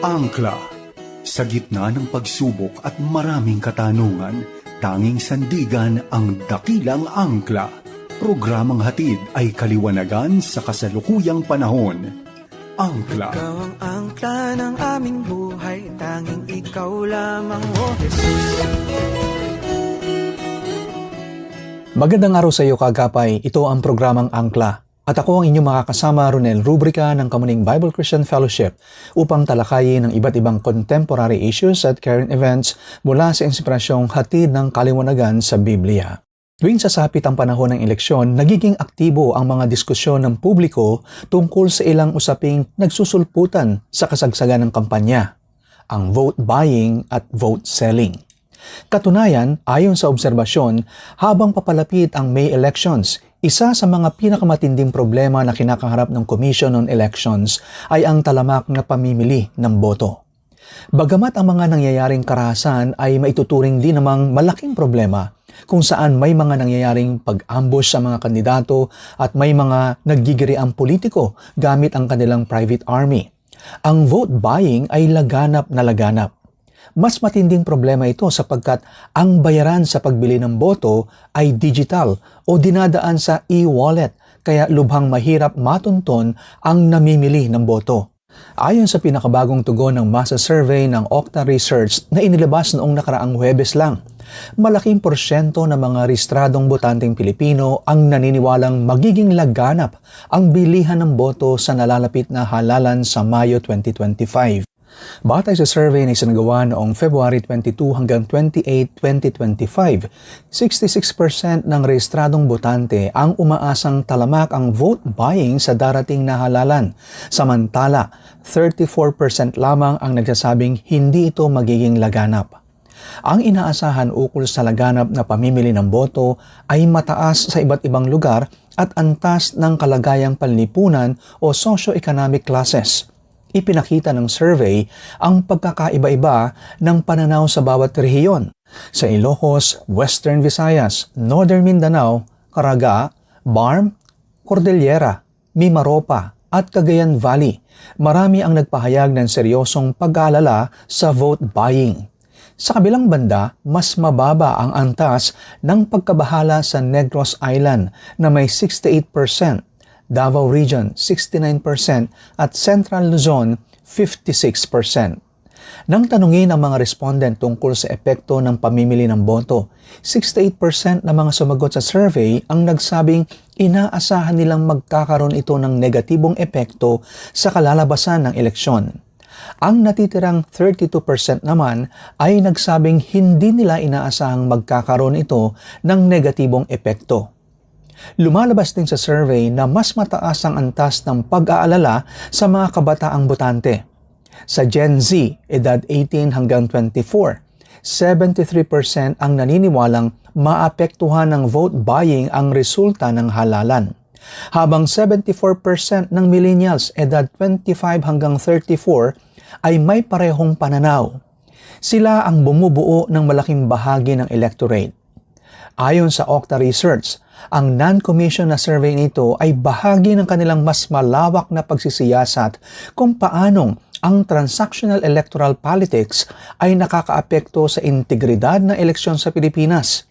Angkla. Sa gitna ng pagsubok at maraming katanungan, tanging sandigan ang dakilang angkla. Programang hatid ay kaliwanagan sa kasalukuyang panahon. Angkla. Ikaw ang angkla ng aming buhay Tanging ikaw lamang, O Jesus Magandang araw sa iyo kagapay. Ito ang programang Angkla. At ako ang inyong makakasama Ronel Rubrica ng Kamuning Bible Christian Fellowship upang talakayin ang iba't ibang contemporary issues at current events mula sa inspirasyong hatid ng kaliwanagan sa Biblia. Tuwing sasapit ang panahon ng eleksyon, nagiging aktibo ang mga diskusyon ng publiko tungkol sa ilang usaping nagsusulputan sa kasagsagan ng kampanya, ang vote buying at vote selling. Katunayan, ayon sa obserbasyon, habang papalapit ang May elections, isa sa mga pinakamatinding problema na kinakaharap ng Commission on Elections ay ang talamak na pamimili ng boto. Bagamat ang mga nangyayaring karahasan ay maituturing din namang malaking problema kung saan may mga nangyayaring pag-ambush sa mga kandidato at may mga naggigiriang politiko gamit ang kanilang private army. Ang vote buying ay laganap na laganap. Mas matinding problema ito sapagkat ang bayaran sa pagbili ng boto ay digital o dinadaan sa e-wallet kaya lubhang mahirap matunton ang namimili ng boto. Ayon sa pinakabagong tugon ng masa survey ng Okta Research na inilabas noong nakaraang Huwebes lang, malaking porsyento ng mga rehistradong botanteng Pilipino ang naniniwalang magiging laganap ang bilihan ng boto sa nalalapit na halalan sa Mayo 2025. Batay sa survey na isinagawa noong February 22 hanggang 28, 2025, 66% ng rehistradong botante ang umaasang talamak ang vote buying sa darating na halalan. Samantala, 34% lamang ang nagsasabing hindi ito magiging laganap. Ang inaasahan ukol sa laganap na pamimili ng boto ay mataas sa iba't ibang lugar at antas ng kalagayang panlipunan o socio-economic classes ipinakita ng survey ang pagkakaiba-iba ng pananaw sa bawat rehiyon. Sa Ilocos, Western Visayas, Northern Mindanao, Caraga, Barm, Cordillera, Mimaropa at Cagayan Valley, marami ang nagpahayag ng seryosong pag-aalala sa vote buying. Sa kabilang banda, mas mababa ang antas ng pagkabahala sa Negros Island na may 68%, Davao Region 69% at Central Luzon 56%. Nang tanungin ang mga respondent tungkol sa epekto ng pamimili ng boto, 68% ng mga sumagot sa survey ang nagsabing inaasahan nilang magkakaroon ito ng negatibong epekto sa kalalabasan ng eleksyon. Ang natitirang 32% naman ay nagsabing hindi nila inaasahang magkakaroon ito ng negatibong epekto. Lumalabas din sa survey na mas mataas ang antas ng pag-aalala sa mga kabataang botante. Sa Gen Z, edad 18 hanggang 24, 73% ang naniniwalang maapektuhan ng vote buying ang resulta ng halalan. Habang 74% ng millennials edad 25 hanggang 34 ay may parehong pananaw. Sila ang bumubuo ng malaking bahagi ng electorate. Ayon sa Okta Research, ang non-commission na survey nito ay bahagi ng kanilang mas malawak na pagsisiyasat kung paanong ang transactional electoral politics ay nakakaapekto sa integridad ng eleksyon sa Pilipinas.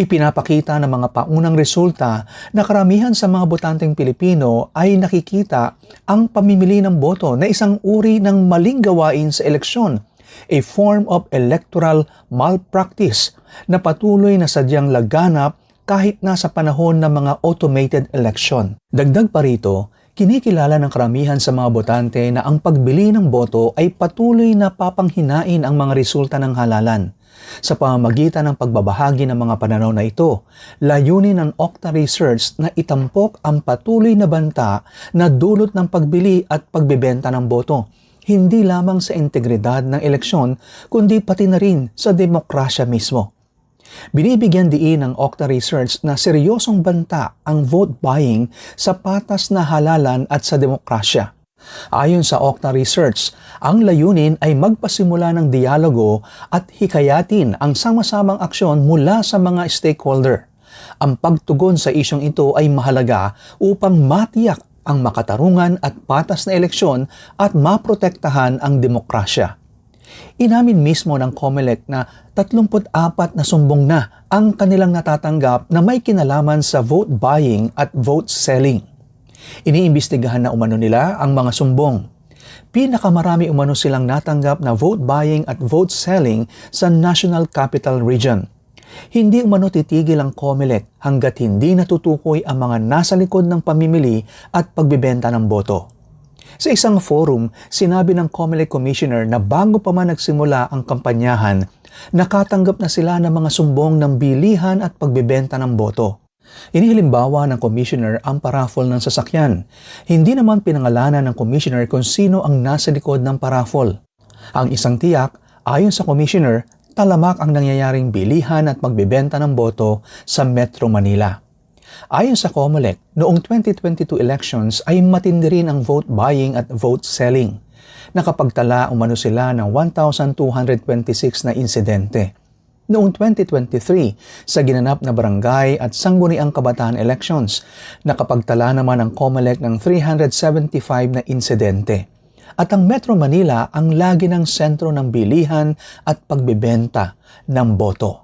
Ipinapakita ng mga paunang resulta na karamihan sa mga botanteng Pilipino ay nakikita ang pamimili ng boto na isang uri ng maling gawain sa eleksyon, a form of electoral malpractice na patuloy na sadyang laganap kahit na sa panahon ng mga automated election. Dagdag pa rito, kinikilala ng karamihan sa mga botante na ang pagbili ng boto ay patuloy na papanghinain ang mga resulta ng halalan. Sa pamamagitan ng pagbabahagi ng mga pananaw na ito, layunin ng Okta Research na itampok ang patuloy na banta na dulot ng pagbili at pagbebenta ng boto, hindi lamang sa integridad ng eleksyon, kundi pati na rin sa demokrasya mismo. Binibigyan diin ng Okta Research na seryosong banta ang vote buying sa patas na halalan at sa demokrasya. Ayon sa Okta Research, ang layunin ay magpasimula ng dialogo at hikayatin ang sama-samang aksyon mula sa mga stakeholder. Ang pagtugon sa isyong ito ay mahalaga upang matiyak ang makatarungan at patas na eleksyon at maprotektahan ang demokrasya. Inamin mismo ng COMELEC na 34 na sumbong na ang kanilang natatanggap na may kinalaman sa vote buying at vote selling. Iniimbestigahan na umano nila ang mga sumbong. Pinakamarami umano silang natanggap na vote buying at vote selling sa National Capital Region. Hindi umano titigil ang COMELEC hanggat hindi natutukoy ang mga nasa likod ng pamimili at pagbibenta ng boto. Sa isang forum, sinabi ng COMELEC Commissioner na bago pa man nagsimula ang kampanyahan, nakatanggap na sila ng mga sumbong ng bilihan at pagbebenta ng boto. Inihalimbawa ng Commissioner ang paraffol ng sasakyan. Hindi naman pinangalanan ng Commissioner kung sino ang nasa likod ng paraffol. Ang isang tiyak, ayon sa Commissioner, talamak ang nangyayaring bilihan at magbebenta ng boto sa Metro Manila. Ayon sa COMELEC, noong 2022 elections ay matindi rin ang vote buying at vote selling. Nakapagtala umano sila ng 1,226 na insidente. Noong 2023, sa ginanap na barangay at sangguniang kabataan elections, nakapagtala naman ang COMELEC ng 375 na insidente. At ang Metro Manila ang lagi ng sentro ng bilihan at pagbebenta ng boto.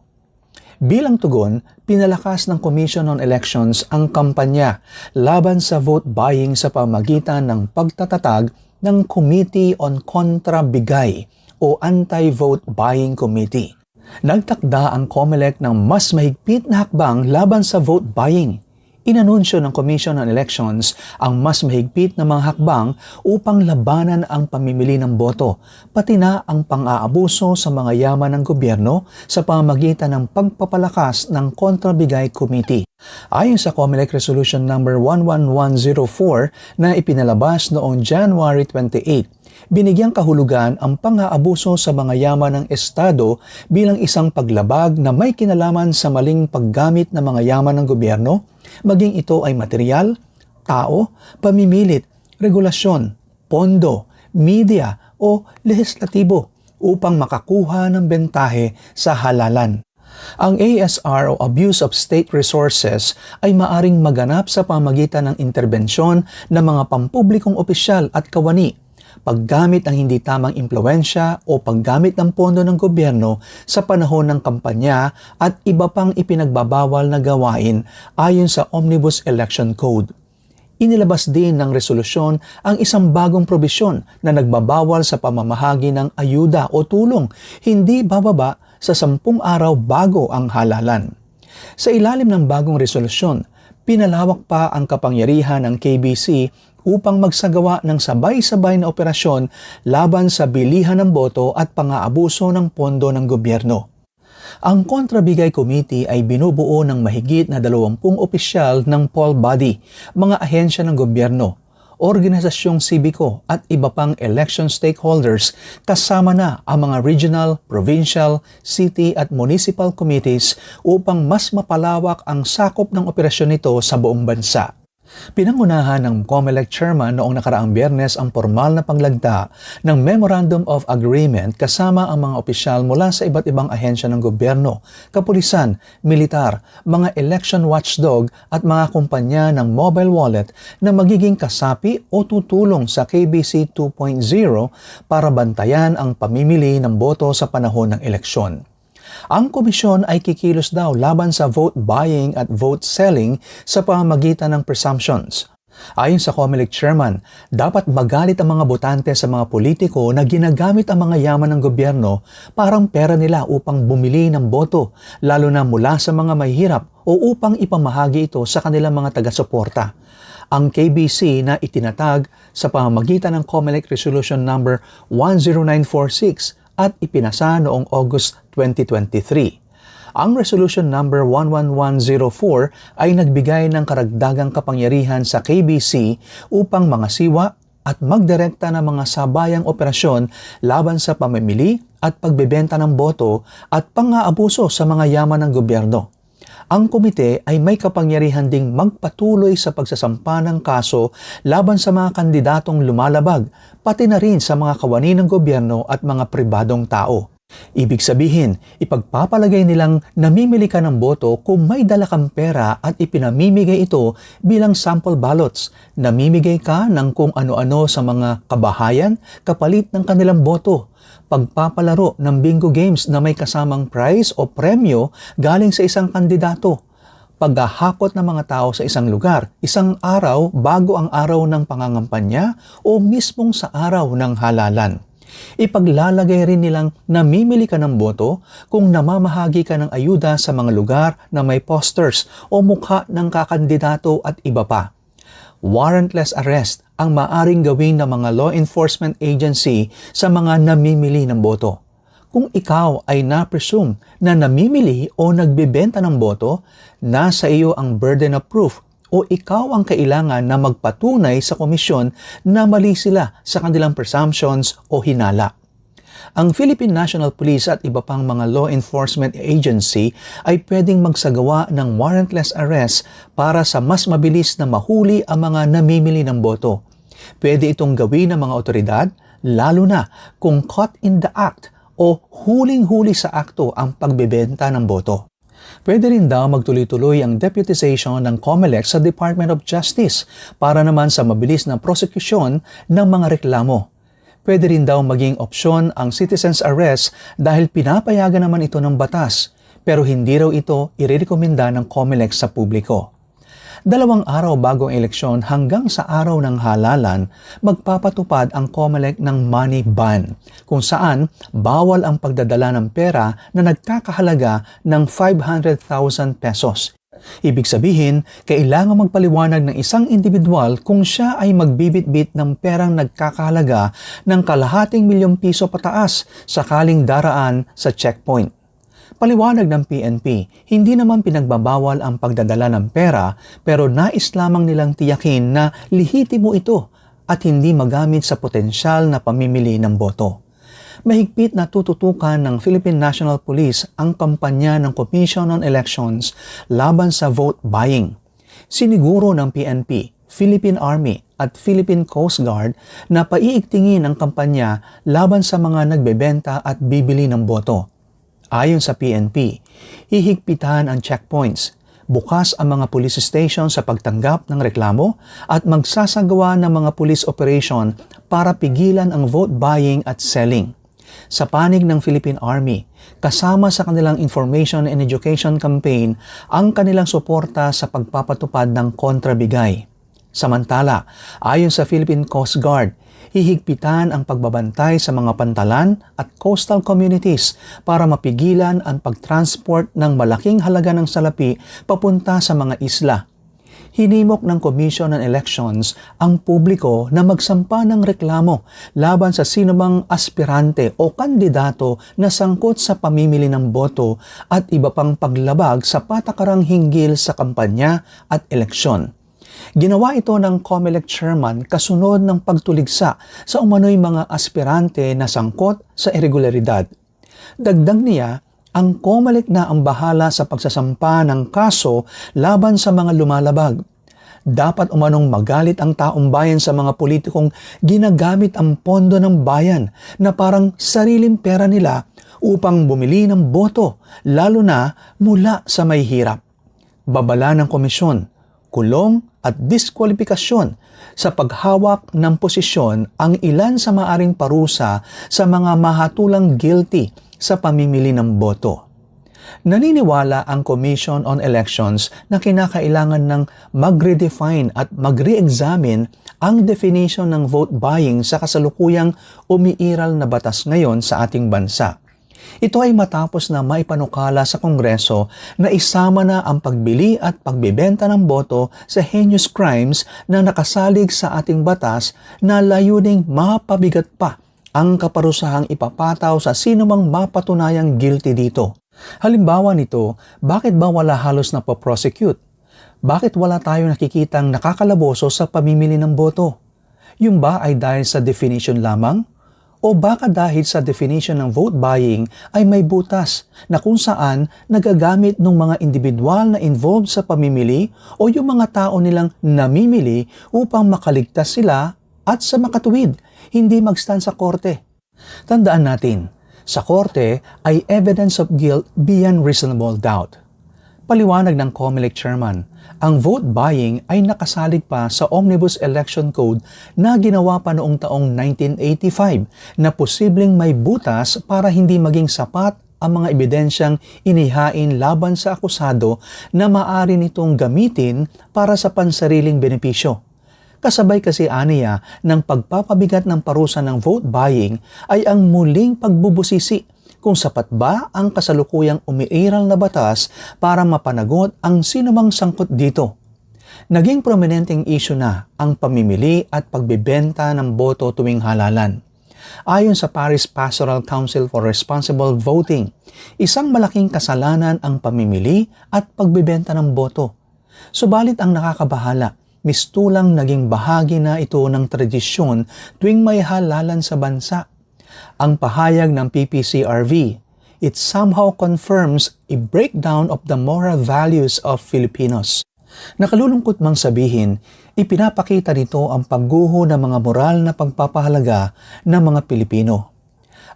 Bilang tugon, pinalakas ng Commission on Elections ang kampanya laban sa vote buying sa pamagitan ng pagtatatag ng Committee on Contrabigay o Anti-Vote Buying Committee. Nagtakda ang COMELEC ng mas mahigpit na hakbang laban sa vote buying inanunsyo ng Commission on Elections ang mas mahigpit na mga hakbang upang labanan ang pamimili ng boto, pati na ang pang-aabuso sa mga yaman ng gobyerno sa pamagitan ng pagpapalakas ng Kontrabigay Committee. Ayon sa COMELEC Resolution No. 11104 na ipinalabas noong January 28, binigyang kahulugan ang pang-aabuso sa mga yaman ng Estado bilang isang paglabag na may kinalaman sa maling paggamit ng mga yaman ng gobyerno, maging ito ay material, tao, pamimilit, regulasyon, pondo, media o lehislatibo upang makakuha ng bentahe sa halalan. Ang ASR o Abuse of State Resources ay maaring maganap sa pamagitan ng interbensyon ng mga pampublikong opisyal at kawani paggamit ng hindi tamang impluensya o paggamit ng pondo ng gobyerno sa panahon ng kampanya at iba pang ipinagbabawal na gawain ayon sa Omnibus Election Code. Inilabas din ng resolusyon ang isang bagong probisyon na nagbabawal sa pamamahagi ng ayuda o tulong hindi bababa sa sampung araw bago ang halalan. Sa ilalim ng bagong resolusyon, pinalawak pa ang kapangyarihan ng KBC upang magsagawa ng sabay-sabay na operasyon laban sa bilihan ng boto at pang-aabuso ng pondo ng gobyerno. Ang Kontrabigay Committee ay binubuo ng mahigit na 20 opisyal ng poll body, mga ahensya ng gobyerno, organisasyong sibiko at iba pang election stakeholders kasama na ang mga regional, provincial, city at municipal committees upang mas mapalawak ang sakop ng operasyon nito sa buong bansa. Pinangunahan ng COMELEC chairman noong nakaraang biyernes ang formal na paglagda ng Memorandum of Agreement kasama ang mga opisyal mula sa iba't ibang ahensya ng gobyerno, kapulisan, militar, mga election watchdog at mga kumpanya ng mobile wallet na magiging kasapi o tutulong sa KBC 2.0 para bantayan ang pamimili ng boto sa panahon ng eleksyon. Ang komisyon ay kikilos daw laban sa vote buying at vote selling sa pamamagitan ng presumptions. Ayon sa COMELEC chairman, dapat magalit ang mga botante sa mga politiko na ginagamit ang mga yaman ng gobyerno parang pera nila upang bumili ng boto, lalo na mula sa mga mahihirap o upang ipamahagi ito sa kanilang mga taga-suporta. Ang KBC na itinatag sa pamamagitan ng COMELEC Resolution Number 10946 at ipinasa noong August 2023. Ang Resolution Number 11104 ay nagbigay ng karagdagang kapangyarihan sa KBC upang mga siwa at magdirekta ng mga sabayang operasyon laban sa pamimili at pagbebenta ng boto at pang-aabuso sa mga yaman ng gobyerno. Ang komite ay may kapangyarihan ding magpatuloy sa pagsasampa ng kaso laban sa mga kandidatong lumalabag, pati na rin sa mga kawani ng gobyerno at mga pribadong tao. Ibig sabihin, ipagpapalagay nilang namimili ka ng boto kung may dala kang pera at ipinamimigay ito bilang sample ballots. Namimigay ka ng kung ano-ano sa mga kabahayan kapalit ng kanilang boto. Pagpapalaro ng bingo games na may kasamang prize o premyo galing sa isang kandidato. Paghahakot ng mga tao sa isang lugar, isang araw bago ang araw ng pangangampanya o mismong sa araw ng halalan ipaglalagay rin nilang namimili ka ng boto kung namamahagi ka ng ayuda sa mga lugar na may posters o mukha ng kakandidato at iba pa. Warrantless arrest ang maaring gawin ng mga law enforcement agency sa mga namimili ng boto. Kung ikaw ay na-presume na namimili o nagbebenta ng boto, nasa iyo ang burden of proof o ikaw ang kailangan na magpatunay sa komisyon na mali sila sa kanilang presumptions o hinala. Ang Philippine National Police at iba pang mga law enforcement agency ay pwedeng magsagawa ng warrantless arrest para sa mas mabilis na mahuli ang mga namimili ng boto. Pwede itong gawin ng mga otoridad, lalo na kung caught in the act o huling-huli sa akto ang pagbebenta ng boto. Pwede rin daw magtuloy-tuloy ang deputization ng COMELEC sa Department of Justice para naman sa mabilis na prosekusyon ng mga reklamo. Pwede rin daw maging opsyon ang citizen's arrest dahil pinapayagan naman ito ng batas pero hindi raw ito irerekomenda ng COMELEC sa publiko. Dalawang araw bago ang eleksyon hanggang sa araw ng halalan, magpapatupad ang COMELEC ng money ban, kung saan bawal ang pagdadala ng pera na nagkakahalaga ng 500,000 pesos. Ibig sabihin, kailangan magpaliwanag ng isang individual kung siya ay magbibitbit ng perang nagkakahalaga ng kalahating milyong piso pataas sakaling daraan sa checkpoint. Paliwanag ng PNP, hindi naman pinagbabawal ang pagdadala ng pera pero nais lamang nilang tiyakin na lihitimo ito at hindi magamit sa potensyal na pamimili ng boto. Mahigpit na tututukan ng Philippine National Police ang kampanya ng Commission on Elections laban sa vote buying. Siniguro ng PNP, Philippine Army at Philippine Coast Guard na paiigtingin ang kampanya laban sa mga nagbebenta at bibili ng boto Ayon sa PNP, hihigpitan ang checkpoints, bukas ang mga police station sa pagtanggap ng reklamo at magsasagawa ng mga police operation para pigilan ang vote buying at selling. Sa panig ng Philippine Army, kasama sa kanilang information and education campaign ang kanilang suporta sa pagpapatupad ng kontrabigay. Samantala, ayon sa Philippine Coast Guard, hihigpitan ang pagbabantay sa mga pantalan at coastal communities para mapigilan ang pagtransport ng malaking halaga ng salapi papunta sa mga isla. Hinimok ng Commission on Elections ang publiko na magsampa ng reklamo laban sa sinumang aspirante o kandidato na sangkot sa pamimili ng boto at iba pang paglabag sa patakarang hinggil sa kampanya at eleksyon. Ginawa ito ng COMELEC chairman kasunod ng pagtuligsa sa umano'y mga aspirante na sangkot sa irregularidad. Dagdag niya, ang COMELEC na ang bahala sa pagsasampa ng kaso laban sa mga lumalabag. Dapat umanong magalit ang taong bayan sa mga politikong ginagamit ang pondo ng bayan na parang sariling pera nila upang bumili ng boto, lalo na mula sa may hirap. Babala ng komisyon, kulong at diskwalifikasyon sa paghawak ng posisyon ang ilan sa maaring parusa sa mga mahatulang guilty sa pamimili ng boto. Naniniwala ang Commission on Elections na kinakailangan ng mag-redefine at mag-re-examine ang definition ng vote buying sa kasalukuyang umiiral na batas ngayon sa ating bansa. Ito ay matapos na maipanukala sa Kongreso na isama na ang pagbili at pagbebenta ng boto sa heinous crimes na nakasalig sa ating batas na layuning mapabigat pa ang kaparusahang ipapataw sa sinumang mapatunayang guilty dito. Halimbawa nito, bakit ba wala halos na po-prosecute? Bakit wala tayo nakikitang nakakalaboso sa pamimili ng boto? Yung ba ay dahil sa definition lamang? O baka dahil sa definition ng vote buying ay may butas na kung saan nagagamit ng mga individual na involved sa pamimili o yung mga tao nilang namimili upang makaligtas sila at sa makatuwid, hindi magstand sa korte. Tandaan natin, sa korte ay evidence of guilt beyond reasonable doubt. Paliwanag ng COMELEC chairman, ang vote buying ay nakasalig pa sa Omnibus Election Code na ginawa pa noong taong 1985 na posibleng may butas para hindi maging sapat ang mga ebidensyang inihain laban sa akusado na maari nitong gamitin para sa pansariling benepisyo. Kasabay kasi aniya ng pagpapabigat ng parusa ng vote buying ay ang muling pagbubusisi kung sapat ba ang kasalukuyang umiiral na batas para mapanagot ang sinumang sangkot dito. Naging prominenteng issue na ang pamimili at pagbebenta ng boto tuwing halalan. Ayon sa Paris Pastoral Council for Responsible Voting, isang malaking kasalanan ang pamimili at pagbebenta ng boto. Subalit ang nakakabahala, mistulang naging bahagi na ito ng tradisyon tuwing may halalan sa bansa ang pahayag ng PPCRV. It somehow confirms a breakdown of the moral values of Filipinos. Nakalulungkot mang sabihin, ipinapakita nito ang pagguho ng mga moral na pagpapahalaga ng mga Pilipino.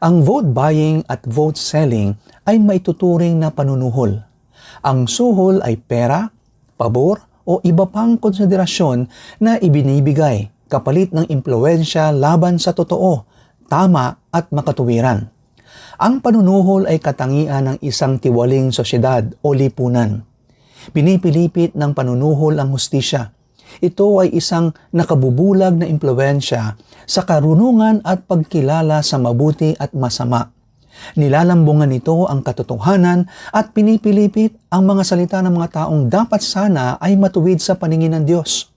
Ang vote buying at vote selling ay maituturing na panunuhol. Ang suhol ay pera, pabor o iba pang konsiderasyon na ibinibigay kapalit ng impluensya laban sa totoo tama at makatuwiran. Ang panunuhol ay katangian ng isang tiwaling sosyedad o lipunan. Pinipilipit ng panunuhol ang hustisya. Ito ay isang nakabubulag na impluensya sa karunungan at pagkilala sa mabuti at masama. Nilalambungan nito ang katotohanan at pinipilipit ang mga salita ng mga taong dapat sana ay matuwid sa paningin ng Diyos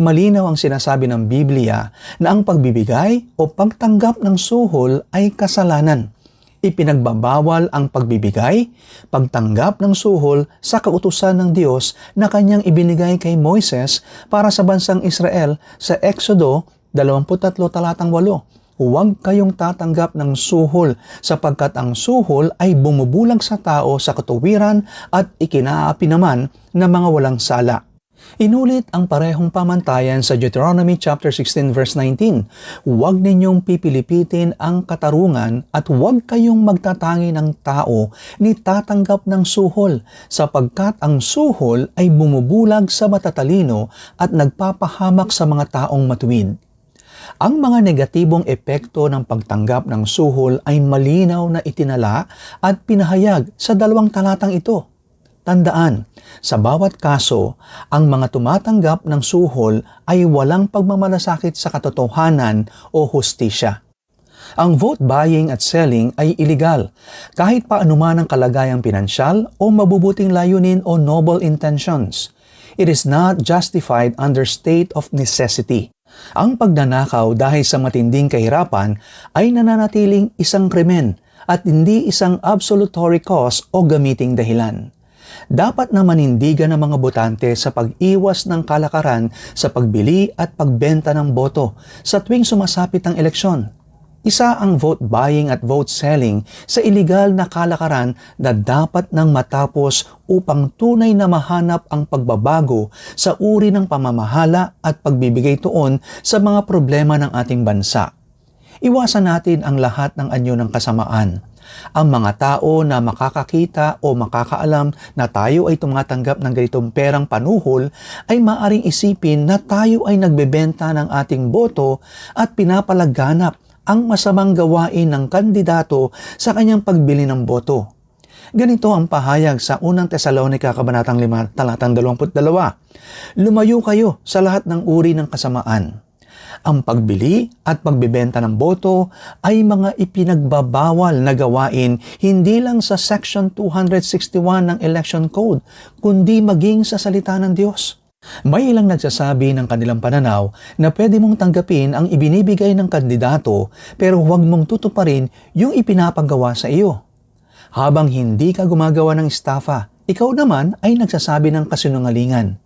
malinaw ang sinasabi ng Biblia na ang pagbibigay o pagtanggap ng suhol ay kasalanan. Ipinagbabawal ang pagbibigay, pagtanggap ng suhol sa kautusan ng Diyos na kanyang ibinigay kay Moises para sa bansang Israel sa Exodo 23 talatang 8. Huwag kayong tatanggap ng suhol sapagkat ang suhol ay bumubulag sa tao sa katuwiran at ikinaapi naman ng mga walang sala. Inulit ang parehong pamantayan sa Deuteronomy chapter 16 verse 19. Huwag ninyong pipilipitin ang katarungan at huwag kayong magtatangi ng tao ni tatanggap ng suhol sapagkat ang suhol ay bumubulag sa matatalino at nagpapahamak sa mga taong matuwid. Ang mga negatibong epekto ng pagtanggap ng suhol ay malinaw na itinala at pinahayag sa dalawang talatang ito. Tandaan, sa bawat kaso, ang mga tumatanggap ng suhol ay walang pagmamalasakit sa katotohanan o hustisya. Ang vote buying at selling ay illegal kahit pa anuman ang kalagayang pinansyal o mabubuting layunin o noble intentions. It is not justified under state of necessity. Ang pagnanakaw dahil sa matinding kahirapan ay nananatiling isang krimen at hindi isang absolutory cause o gamiting dahilan dapat na manindigan ng mga botante sa pag-iwas ng kalakaran sa pagbili at pagbenta ng boto sa tuwing sumasapit ang eleksyon. Isa ang vote buying at vote selling sa iligal na kalakaran na dapat nang matapos upang tunay na mahanap ang pagbabago sa uri ng pamamahala at pagbibigay tuon sa mga problema ng ating bansa. Iwasan natin ang lahat ng anyo ng kasamaan ang mga tao na makakakita o makakaalam na tayo ay tumatanggap ng ganitong perang panuhol ay maaring isipin na tayo ay nagbebenta ng ating boto at pinapalaganap ang masamang gawain ng kandidato sa kanyang pagbili ng boto. Ganito ang pahayag sa unang Tesalonika Kabanatang 5, talatang 22. Lumayo kayo sa lahat ng uri ng kasamaan ang pagbili at pagbebenta ng boto ay mga ipinagbabawal na gawain hindi lang sa Section 261 ng Election Code, kundi maging sa salita ng Diyos. May ilang nagsasabi ng kanilang pananaw na pwede mong tanggapin ang ibinibigay ng kandidato pero huwag mong tutuparin yung ipinapagawa sa iyo. Habang hindi ka gumagawa ng estafa, ikaw naman ay nagsasabi ng kasinungalingan.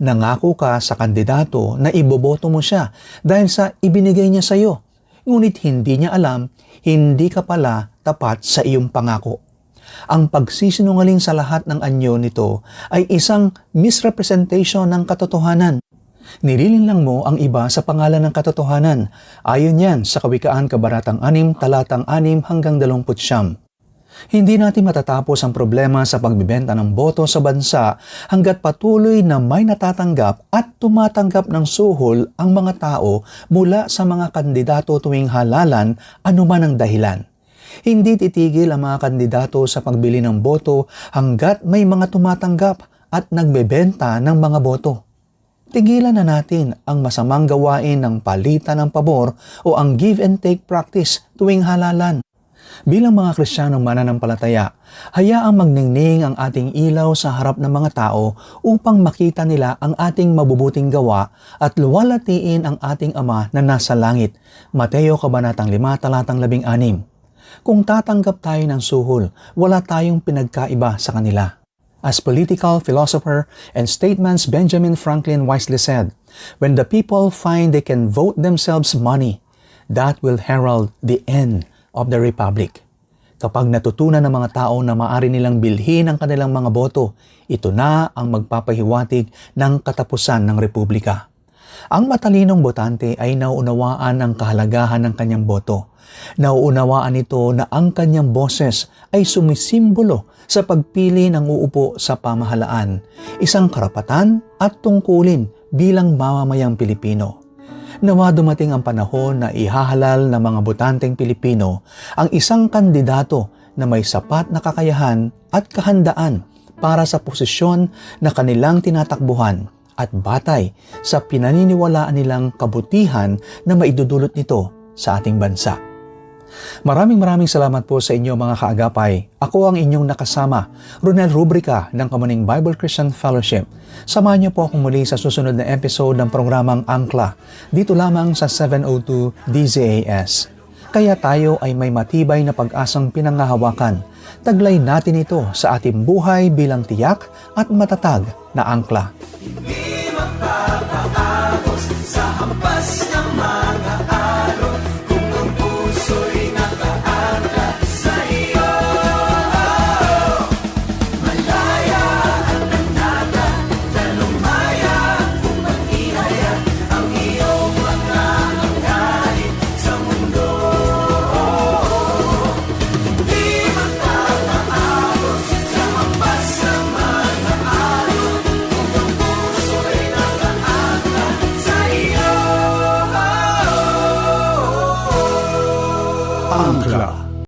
Nangako ka sa kandidato na iboboto mo siya dahil sa ibinigay niya sa iyo. Ngunit hindi niya alam, hindi ka pala tapat sa iyong pangako. Ang pagsisinungaling sa lahat ng anyo nito ay isang misrepresentation ng katotohanan. Nililinlang mo ang iba sa pangalan ng katotohanan. Ayon yan sa Kawikaan Kabaratang 6, Talatang 6 hanggang 29. Hindi natin matatapos ang problema sa pagbibenta ng boto sa bansa hanggat patuloy na may natatanggap at tumatanggap ng suhol ang mga tao mula sa mga kandidato tuwing halalan anuman ang dahilan. Hindi titigil ang mga kandidato sa pagbili ng boto hanggat may mga tumatanggap at nagbebenta ng mga boto. Tigilan na natin ang masamang gawain ng palitan ng pabor o ang give and take practice tuwing halalan. Bilang mga Kristiyanong mananampalataya, hayaang magningning ang ating ilaw sa harap ng mga tao upang makita nila ang ating mabubuting gawa at luwalatiin ang ating Ama na nasa langit. Mateo Kabanatang 5, Talatang 16 Kung tatanggap tayo ng suhol, wala tayong pinagkaiba sa kanila. As political philosopher and statesman Benjamin Franklin wisely said, When the people find they can vote themselves money, that will herald the end of the republic. Kapag natutunan ng mga tao na maaari nilang bilhin ang kanilang mga boto, ito na ang magpapahiwatig ng katapusan ng republika. Ang matalinong botante ay nauunawaan ang kahalagahan ng kanyang boto. Nauunawaan nito na ang kanyang boses ay sumisimbolo sa pagpili ng uupo sa pamahalaan, isang karapatan at tungkulin bilang mamamayang Pilipino. Nawa dumating ang panahon na ihahalal ng mga botanteng Pilipino ang isang kandidato na may sapat na kakayahan at kahandaan para sa posisyon na kanilang tinatakbuhan at batay sa pinaniniwalaan nilang kabutihan na maidudulot nito sa ating bansa. Maraming maraming salamat po sa inyo mga kaagapay. Ako ang inyong nakasama, Ronel Rubrica ng Kamuning Bible Christian Fellowship. Samahan niyo po akong muli sa susunod na episode ng programang Angkla, dito lamang sa 702 DZAS. Kaya tayo ay may matibay na pag-asang pinangahawakan. Taglay natin ito sa ating buhay bilang tiyak at matatag na angkla. Sa hampas ng mga